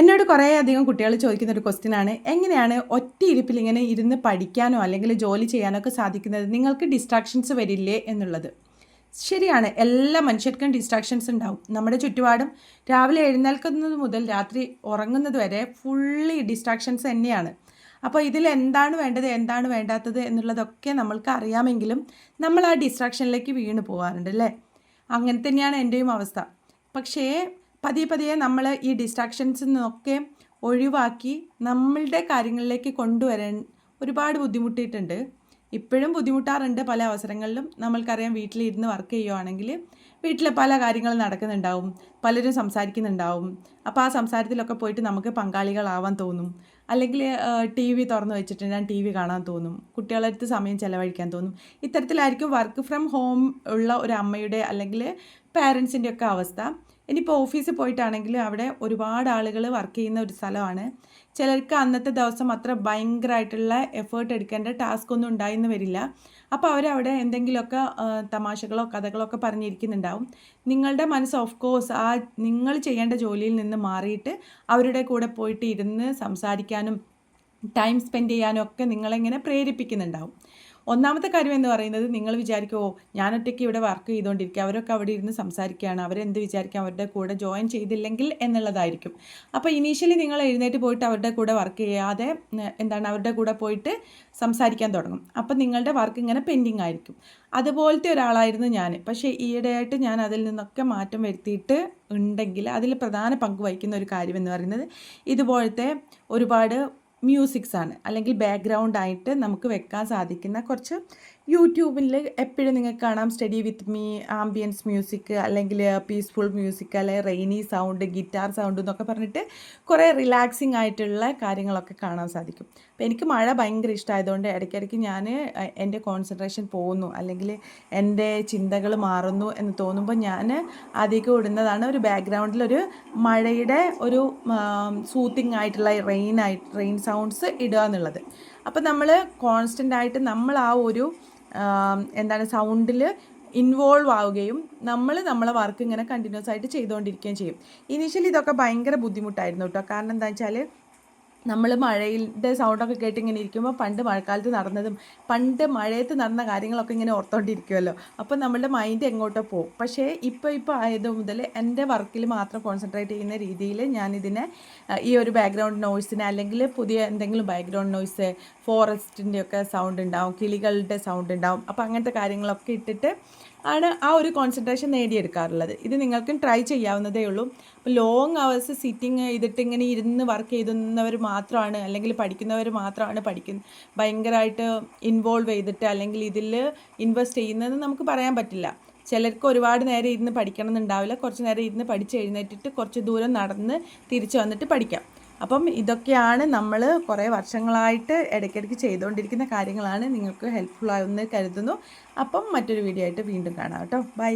എന്നോട് കുറേ അധികം കുട്ടികൾ ചോദിക്കുന്ന ഒരു ക്വസ്റ്റ്യൻ ആണ്. എങ്ങനെയാണ് ഒറ്റ ഇരിപ്പിൽ ഇങ്ങനെ ഇരുന്ന് പഠിക്കാനോ അല്ലെങ്കിൽ ജോലി ചെയ്യാനോ ഒക്കെ സാധിക്കുന്നത്? നിങ്ങൾക്ക് ഡിസ്ട്രാക്ഷൻസ് വരില്ലേ എന്നുള്ളത്. ശരിയാണ്. എല്ലാ മനുഷ്യർക്കും ഡിസ്ട്രാക്ഷൻസ് ഉണ്ടാവും. നമ്മുടെ ചുറ്റുപാടും രാവിലെ എഴുന്നേൽക്കുന്നത് മുതൽ രാത്രി ഉറങ്ങുന്നത് വരെ ഫുള്ളി ഡിസ്ട്രാക്ഷൻസ് തന്നെയാണ്. അപ്പോൾ ഇതിൽ എന്താണ് വേണ്ടത് എന്താണ് വേണ്ടാത്തത് എന്നുള്ളതൊക്കെ നമ്മൾക്ക് അറിയാമെങ്കിലും നമ്മൾ ആ ഡിസ്ട്രാക്ഷനിലേക്ക് വീണ് പോകാറുണ്ട് അല്ലേ? അങ്ങനെ തന്നെയാണ് എന്റെയും അവസ്ഥ. പക്ഷേ പതിയെ പതിയെ നമ്മൾ ഈ ഡിസ്ട്രാക്ഷൻസിൽ നിന്നൊക്കെ ഒഴിവാക്കി നമ്മളുടെ കാര്യങ്ങളിലേക്ക് കൊണ്ടുവരാൻ ഒരുപാട് ബുദ്ധിമുട്ടിയിട്ടുണ്ട്. ഇപ്പോഴും ബുദ്ധിമുട്ടാറുണ്ട് പല അവസരങ്ങളിലും. നമ്മൾക്കറിയാം വീട്ടിലിരുന്ന് വർക്ക് ചെയ്യുവാണെങ്കിൽ വീട്ടിലെ പല കാര്യങ്ങളും നടക്കുന്നുണ്ടാവും. പലരും സംസാരിക്കുന്നുണ്ടാവും. അപ്പോൾ ആ സംസാരത്തിലൊക്കെ പോയിട്ട് നമുക്ക് പങ്കാളികളാവാൻ തോന്നും. അല്ലെങ്കിൽ ടി വി തുറന്ന് വെച്ചിട്ട് ഞാൻ ടി വി കാണാൻ തോന്നും. കുട്ടികളടുത്ത് സമയം ചിലവഴിക്കാൻ തോന്നും. ഇത്തരത്തിലായിരിക്കും വർക്ക് ഫ്രം ഹോം ഉള്ള ഒരു അമ്മയുടെ അല്ലെങ്കിൽ പാരൻസിന്റെ ഒക്കെ അവസ്ഥ. ഇനിയിപ്പോൾ ഓഫീസിൽ പോയിട്ടാണെങ്കിൽ അവിടെ ഒരുപാട് ആളുകൾ വർക്ക് ചെയ്യുന്ന ഒരു സ്ഥലമാണ്. ചിലർക്ക് അന്നത്തെ ദിവസം അത്ര ഭയങ്കരമായിട്ടുള്ള എഫേർട്ട് എടുക്കേണ്ട ടാസ്ക് ഒന്നും ഉണ്ടായിന്ന് വരില്ല. അപ്പോൾ അവരവിടെ എന്തെങ്കിലുമൊക്കെ തമാശകളോ കഥകളോ ഒക്കെ പറഞ്ഞിരിക്കുന്നുണ്ടാവും. നിങ്ങളുടെ മനസ്സ് ഓഫ് കോഴ്സ് ആ നിങ്ങൾ ചെയ്യേണ്ട ജോലിയിൽ നിന്ന് മാറിയിട്ട് അവരുടെ കൂടെ പോയിട്ട് ഇരുന്ന് സംസാരിക്കാനും ടൈം സ്പെൻഡ് ചെയ്യാനും ഒക്കെ നിങ്ങളെങ്ങനെ പ്രേരിപ്പിക്കുന്നുണ്ടാവും. ഒന്നാമത്തെ കാര്യം എന്ന് പറയുന്നത് നിങ്ങൾ വിചാരിക്കുമോ ഞാനൊറ്റയ്ക്ക് ഇവിടെ വർക്ക് ചെയ്തുകൊണ്ടിരിക്കുക അവരൊക്കെ അവിടെ ഇരുന്ന് സംസാരിക്കുകയാണ് അവരെന്ത് വിചാരിക്കാം അവരുടെ കൂടെ ജോയിൻ ചെയ്തില്ലെങ്കിൽ എന്നുള്ളതായിരിക്കും. അപ്പോൾ ഇനീഷ്യലി നിങ്ങൾ എഴുന്നേറ്റ് പോയിട്ട് അവരുടെ കൂടെ വർക്ക് ചെയ്യാതെ എന്താണ് അവരുടെ കൂടെ പോയിട്ട് സംസാരിക്കാൻ തുടങ്ങും. അപ്പോൾ നിങ്ങളുടെ വർക്ക് ഇങ്ങനെ പെൻഡിങ് ആയിരിക്കും. അതുപോലത്തെ ഒരാളായിരുന്നു ഞാൻ. പക്ഷേ ഈയിടെയായിട്ട് ഞാൻ അതിൽ നിന്നൊക്കെ മാറ്റം വരുത്തിയിട്ട് ഉണ്ടെങ്കിൽ അതിൽ പ്രധാന പങ്ക് വഹിക്കുന്ന ഒരു കാര്യം എന്ന് പറയുന്നത് ഇതുപോലത്തെ ഒരുപാട് മ്യൂസിക്സ് ആണ്. അല്ലെങ്കിൽ ബാക്ക്ഗ്രൗണ്ടായിട്ട് നമുക്ക് വെക്കാൻ സാധിക്കുന്ന കുറച്ച് യൂട്യൂബിൽ എപ്പോഴും നിങ്ങൾക്ക് കാണാം study with me ambience music അല്ലെങ്കിൽ പീസ്ഫുൾ മ്യൂസിക് അല്ലെങ്കിൽ റെയിനി സൗണ്ട് ഗിറ്റാർ സൗണ്ട് എന്നൊക്കെ പറഞ്ഞിട്ട് കുറേ റിലാക്സിങ് ആയിട്ടുള്ള കാര്യങ്ങളൊക്കെ കാണാൻ സാധിക്കും. അപ്പോൾ എനിക്ക് മഴ ഭയങ്കര ഇഷ്ടമായതുകൊണ്ട് ഇടയ്ക്കിടയ്ക്ക് ഞാൻ എന്റെ കോൺസെൻട്രേഷൻ പോകുന്നു അല്ലെങ്കിൽ എന്റെ ചിന്തകൾ മാറുന്നു എന്ന് തോന്നുമ്പോൾ ഞാൻ ആദ്യമൊക്കെ ഇടുന്നതാണ് ഒരു ബാക്ക്ഗ്രൗണ്ടിൽ ഒരു മഴയുടെ ഒരു സൂത്തിങ് ആയിട്ടുള്ള റെയിൻ ആയിട്ട് റെയിൻ സൗണ്ട്സ് ഇടുക എന്നുള്ളത്. അപ്പോൾ നമ്മൾ കോൺസ്റ്റന്റ് ആയിട്ട് നമ്മൾ ആ ഒരു എന്താണ് സൗണ്ടിൽ ഇൻവോൾവ് ആവുകയും നമ്മൾ നമ്മളെ വർക്ക് ഇങ്ങനെ കണ്ടിന്യൂസ് ആയിട്ട് ചെയ്തുകൊണ്ടിരിക്കുകയും ചെയ്യും. ഇനീഷ്യലി ഇതൊക്കെ ഭയങ്കര ബുദ്ധിമുട്ടായിരുന്നു കേട്ടോ കാരണം എന്താ വെച്ചാൽ നമ്മൾ മഴയുടെ സൗണ്ടൊക്കെ കേട്ട് ഇങ്ങനെ ഇരിക്കുമ്പോൾ പണ്ട് മഴക്കാലത്ത് നടന്നതും പണ്ട് മഴയത്ത് നടന്ന കാര്യങ്ങളൊക്കെ ഇങ്ങനെ ഓർത്തോണ്ടിരിക്കുമല്ലോ അപ്പോൾ നമ്മളുടെ മൈൻഡ് എങ്ങോട്ടോ പോകും പക്ഷേ ഇപ്പോൾ ഇപ്പോൾ ആയത് മുതൽ എന്റെ വർക്കിൽ മാത്രം കോൺസെൻട്രേറ്റ് ചെയ്യുന്ന രീതിയിൽ ഞാനിതിനെ ഈ ഒരു ബാക്ക്ഗ്രൗണ്ട് നോയ്സിനെ അല്ലെങ്കിൽ പുതിയ എന്തെങ്കിലും ബാക്ക്ഗ്രൗണ്ട് നോയ്സ് ഫോറസ്റ്റിന്റെയൊക്കെ സൗണ്ട് ഉണ്ടാവും കിളികളുടെ സൗണ്ട് ഉണ്ടാവും അപ്പോൾ അങ്ങനത്തെ കാര്യങ്ങളൊക്കെ ഇട്ടിട്ട് ആണ് ആ ഒരു കോൺസെൻട്രേഷൻ നേടിയെടുക്കാറുള്ളത്. ഇത് നിങ്ങൾക്കും ട്രൈ ചെയ്യാവുന്നതേ ഉള്ളൂ. ലോങ് അവേഴ്സ് സിറ്റിങ് ചെയ്തിട്ട് ഇങ്ങനെ ഇരുന്ന് വർക്ക് ചെയ്തുന്നവർ മാത്രമാണ് അല്ലെങ്കിൽ പഠിക്കുന്നവർ മാത്രമാണ് പഠിക്കുന്ന ഭയങ്കരമായിട്ട് ഇൻവോൾവ് ചെയ്തിട്ട് അല്ലെങ്കിൽ ഇതിൽ ഇൻവെസ്റ്റ് ചെയ്യുന്നതെന്ന് നമുക്ക് പറയാൻ പറ്റില്ല. ചിലർക്ക് ഒരുപാട് നേരം ഇരുന്ന് പഠിക്കണം എന്നുണ്ടാവില്ല. കുറച്ച് നേരം ഇരുന്ന് പഠിച്ച് എഴുന്നേറ്റിട്ട് കുറച്ച് ദൂരം നടന്ന് തിരിച്ചു വന്നിട്ട് പഠിക്കാം. അപ്പം ഇതൊക്കെയാണ് നമ്മൾ കുറേ വർഷങ്ങളായിട്ട് ഇടയ്ക്കിടയ്ക്ക് ചെയ്തുകൊണ്ടിരിക്കുന്ന കാര്യങ്ങളാണ്. നിങ്ങൾക്ക് ഹെൽപ്ഫുൾ ആവുമെന്ന് കരുതുന്നു. അപ്പം മറ്റൊരു വീഡിയോ ആയിട്ട് വീണ്ടും കാണാം കേട്ടോ. ബൈ